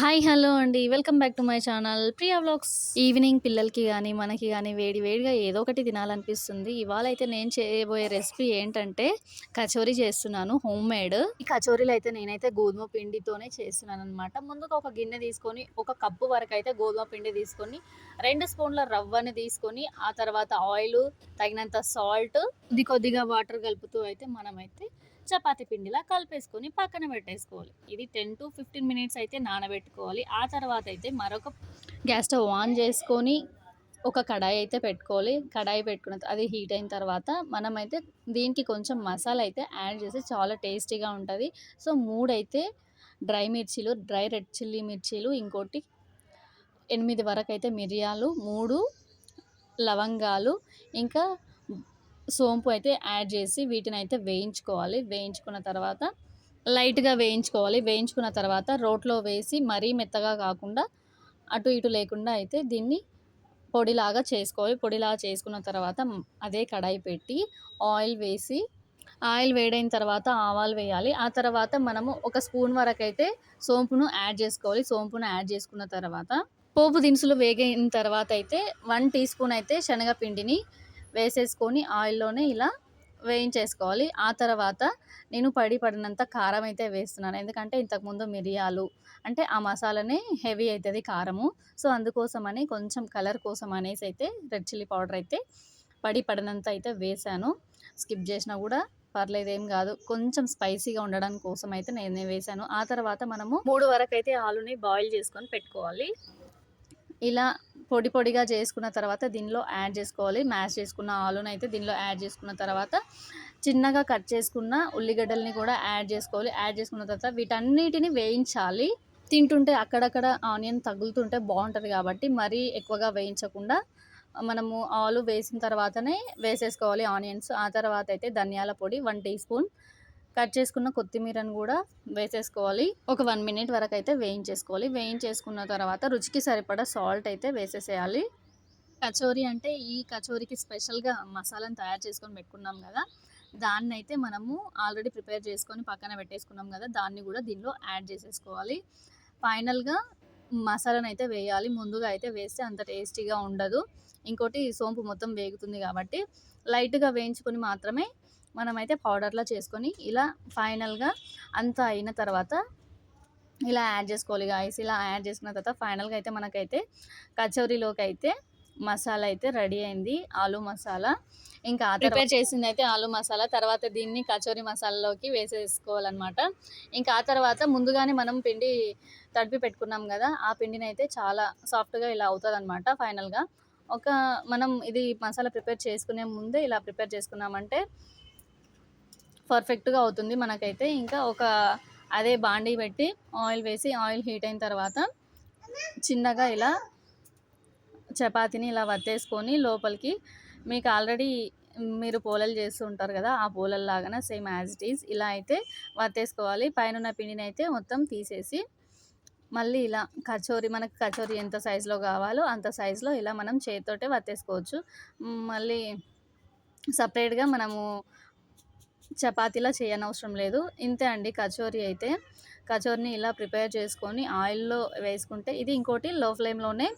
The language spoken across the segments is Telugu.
హాయ్ హలో అండి. Welcome back to my channel. Priya vlogs. Evening పిల్లలకి కానీ మనకి కానీ వేడి వేడిగా ఏదో ఒకటి తినాలనిపిస్తుంది. ఇవాళ అయితే నేను చేయబోయే రెసిపీ ఏంటంటే కచోరీ చేస్తున్నాను హోమ్ మేడ్. ఈ కచోరీలు అయితే నేనైతే గోధుమ పిండితోనే చేస్తున్నాను అనమాట ముందుగా ఒక గిన్నె తీసుకొని ఒక కప్పు వరకు అయితే గోధుమ పిండి తీసుకొని రెండు స్పూన్ల రవ్వని తీసుకొని ఆ తర్వాత ఆయిల్ తగినంత సాల్ట్ ఇది కొద్దిగా వాటర్ కలుపుతూ అయితే మనమైతే చపాతి పిండిలా కలిపేసుకొని పక్కన పెట్టేసుకోవాలి. ఇది టెన్ టు ఫిఫ్టీన్ మినిట్స్ అయితే నానబెట్టుకోవాలి. ఆ తర్వాత అయితే మరొక గ్యాస్ స్టవ్ ఆన్ చేసుకొని ఒక కడాయి అయితే పెట్టుకోవాలి. కడాయి పెట్టుకున్న అది హీట్ అయిన తర్వాత మనమైతే దీనికి కొంచెం మసాలా అయితే యాడ్ చేసి చాలా టేస్టీగా ఉంటుంది. సో మూడైతే డ్రై మిర్చీలు డ్రై రెడ్ చిల్లీ మిర్చీలు ఇంకోటి ఎనిమిది వరకు అయితే మిరియాలు మూడు లవంగాలు ఇంకా సోంపు అయితే యాడ్ చేసి వీటిని అయితే వేయించుకోవాలి. వేయించుకున్న తర్వాత లైట్గా వేయించుకోవాలి. వేయించుకున్న తర్వాత రోట్లో వేసి మరీ మెత్తగా కాకుండా అటు ఇటు లేకుండా అయితే దీన్ని పొడిలాగా చేసుకోవాలి. పొడిలాగా చేసుకున్న తర్వాత అదే కడాయి పెట్టి ఆయిల్ వేసి ఆయిల్ వేడైన తర్వాత ఆవాలు వేయాలి. ఆ తర్వాత మనము ఒక స్పూన్ వరకు అయితే సోంపును యాడ్ చేసుకోవాలి. సోంపును యాడ్ చేసుకున్న తర్వాత పోపు దినుసులు వేగిన తర్వాత అయితే వన్ టీ స్పూన్ అయితే శనగపిండిని వేసేసుకొని ఆయిల్లోనే ఇలా వేయించేసుకోవాలి. ఆ తర్వాత నేను పడి పడినంత కారం అయితే వేస్తున్నాను. ఎందుకంటే ఇంతకుముందు మిరియాలు అంటే ఆ మసాలానే హెవీ అవుతుంది కారము. సో అందుకోసమని కొంచెం కలర్ కోసం అనేసి అయితే రెడ్ చిల్లీ పౌడర్ అయితే పడి పడినంత అయితే వేసాను స్కిప్ చేసినా కూడా పర్లేదు ఏం కాదు. కొంచెం స్పైసీగా ఉండడం కోసం అయితే నేను వేసాను ఆ తర్వాత మనము మూడు వరకు అయితే ఆలుని బాయిల్ చేసుకొని పెట్టుకోవాలి. ఇలా పొడి పొడిగా చేసుకున్న తర్వాత దీనిలో యాడ్ చేసుకోవాలి. మ్యాష్ చేసుకున్న ఆలూని అయితే దీనిలో యాడ్ చేసుకున్న తర్వాత చిన్నగా కట్ చేసుకున్న ఉల్లిగడ్డల్ని కూడా యాడ్ చేసుకోవాలి. యాడ్ చేసుకున్న తర్వాత వీటన్నిటిని వేయించాలి. తింటుంటే అక్కడక్కడ ఆనియన్ తగులుతుంటే బాగుంటుంది కాబట్టి మరీ ఎక్కువగా వేయించకుండా మనము ఆలు వేసిన తర్వాతనే వేసేసుకోవాలి ఆనియన్స్. ఆ తర్వాత అయితే ధనియాల పొడి వన్ టీ స్పూన్. కట్ చేసుకున్న కొత్తిమీరను కూడా వేసేసుకోవాలి. ఒక వన్ మినిట్ వరకు అయితే వేయించేసుకోవాలి. వేయించేసుకున్న తర్వాత రుచికి సరిపడా సాల్ట్ అయితే వేసేసేయాలి. కచోరీ అంటే ఈ కచోరీకి స్పెషల్గా మసాలాను తయారు చేసుకొని పెట్టుకున్నాం కదా దాన్ని అయితే మనము ఆల్రెడీ ప్రిపేర్ చేసుకొని పక్కన పెట్టేసుకున్నాం కదా దాన్ని కూడా దీనిలో యాడ్ చేసేసుకోవాలి. ఫైనల్గా మసాలాను అయితే వేయాలి. ముందుగా అయితే వేస్తే అంత టేస్టీగా ఉండదు. ఇంకోటి సోంపు మొత్తం వేగుతుంది కాబట్టి లైట్గా వేయించుకొని మాత్రమే మనమైతే పౌడర్లా చేసుకొని ఇలా ఫైనల్గా అంతా అయిన తర్వాత ఇలా యాడ్ చేసుకోవాలి గాయస్. ఇలా యాడ్ చేసుకున్న తర్వాత ఫైనల్గా అయితే మనకైతే కచోరీలోకి అయితే మసాలా అయితే రెడీ అయింది. ఆలు మసాలా. ఇంకా ప్రిపేర్ చేసింది అయితే ఆలు మసాలా. తర్వాత దీన్ని కచోరీ మసాలాలోకి వేసేసుకోవాలన్నమాట. ఇంకా ఆ తర్వాత ముందుగానే మనం పిండి తడిపి పెట్టుకున్నాం కదా ఆ పిండిని అయితే చాలా సాఫ్ట్గా ఇలా అవుతుంది అనమాట ఫైనల్గా. ఒక మనం ఇది మసాలా ప్రిపేర్ చేసుకునే ముందే ఇలా ప్రిపేర్ చేసుకున్నామంటే పర్ఫెక్ట్గా అవుతుంది మనకైతే. ఇంకా ఒక అదే బాండీ పెట్టి ఆయిల్ వేసి ఆయిల్ హీట్ అయిన తర్వాత చిన్నగా ఇలా చపాతీని ఇలా వత్తేసుకొని లోపలికి మీకు ఆల్రెడీ మీరు పోలలు చేస్తూ ఉంటారు కదా ఆ లాగానే సేమ్ యాజ్ ఇట్ ఈజ్ ఇలా అయితే వత్తేసుకోవాలి. పైన ఉన్న పిండిని అయితే మొత్తం తీసేసి మళ్ళీ ఇలా కచోరీ మనకు కచోరీ ఎంత సైజులో కావాలో అంత సైజులో ఇలా మనం చేతితోటే వత్తేసుకోవచ్చు. మళ్ళీ సపరేట్గా మనము చపాతీలా చేయనవసరం లేదు. ఇంతే అండి. కచోరీ అయితే కచోరీని ఇలా ప్రిపేర్ చేసుకొని ఆయిల్లో వేసుకుంటే ఇది ఇంకోటి లో ఫ్లేమ్లోనే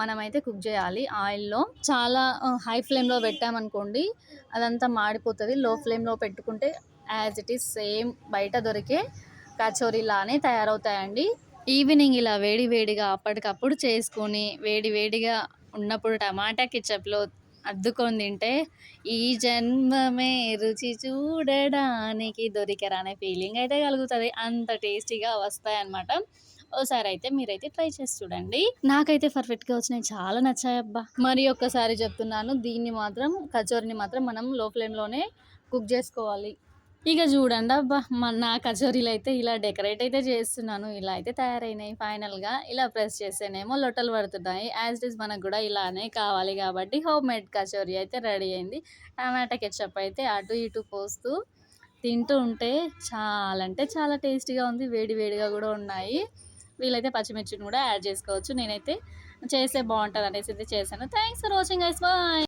మనమైతే కుక్ చేయాలి. ఆయిల్లో చాలా హై ఫ్లేమ్లో పెట్టామనుకోండి అదంతా మాడిపోతుంది. లో ఫ్లేమ్లో పెట్టుకుంటే యాజ్ ఇట్ ఈస్ సేమ్ బయట దొరికే కచోరీలానే తయారవుతాయండి. ఈవినింగ్ ఇలా వేడి వేడిగా అప్పటికప్పుడు చేసుకొని వేడి వేడిగా ఉన్నప్పుడు టమాటా కిచప్లో అద్దుకొని తింటే ఈ జన్మమే రుచి చూడడానికి దొరికరా అనే ఫీలింగ్ అయితే కలుగుతుంది. అంత టేస్టీగా వస్తాయి అన్నమాట ఓసారి అయితే మీరైతే ట్రై చేసి చూడండి. నాకైతే పర్ఫెక్ట్గా వచ్చినాయి. చాలా నచ్చాయి అబ్బా. మరి ఒక్కసారి చెప్తున్నాను. దీన్ని మాత్రం కచోరిని మాత్రం మనం లో ఫ్లేమ్లోనే కుక్ చేసుకోవాలి. ఇక చూడండి అబ్బా నా కచోరీలు అయితే ఇలా డెకరేట్ అయితే చేస్తున్నాను. ఇలా అయితే తయారైనాయి ఫైనల్గా. ఇలా ప్రెస్ చేస్తేనేమో లొట్టలు పడుతున్నాయి. యాజ్ ఇట్ ఈస్ మనకు కూడా ఇలానే కావాలి కాబట్టి హోమ్ మేడ్ కచోరీ అయితే రెడీ అయింది. టమాటా కెచ్చప్ అయితే అటు ఇటు పోస్తూ తింటూ ఉంటే చాలా అంటే చాలా టేస్టీగా ఉంది. వేడి వేడిగా కూడా ఉన్నాయి. వీళ్ళైతే పచ్చిమిర్చిని కూడా యాడ్ చేసుకోవచ్చు. నేనైతే చేస్తే బాగుంటుంది అనేసి అయితే చేశాను. Thanks for watching guys bye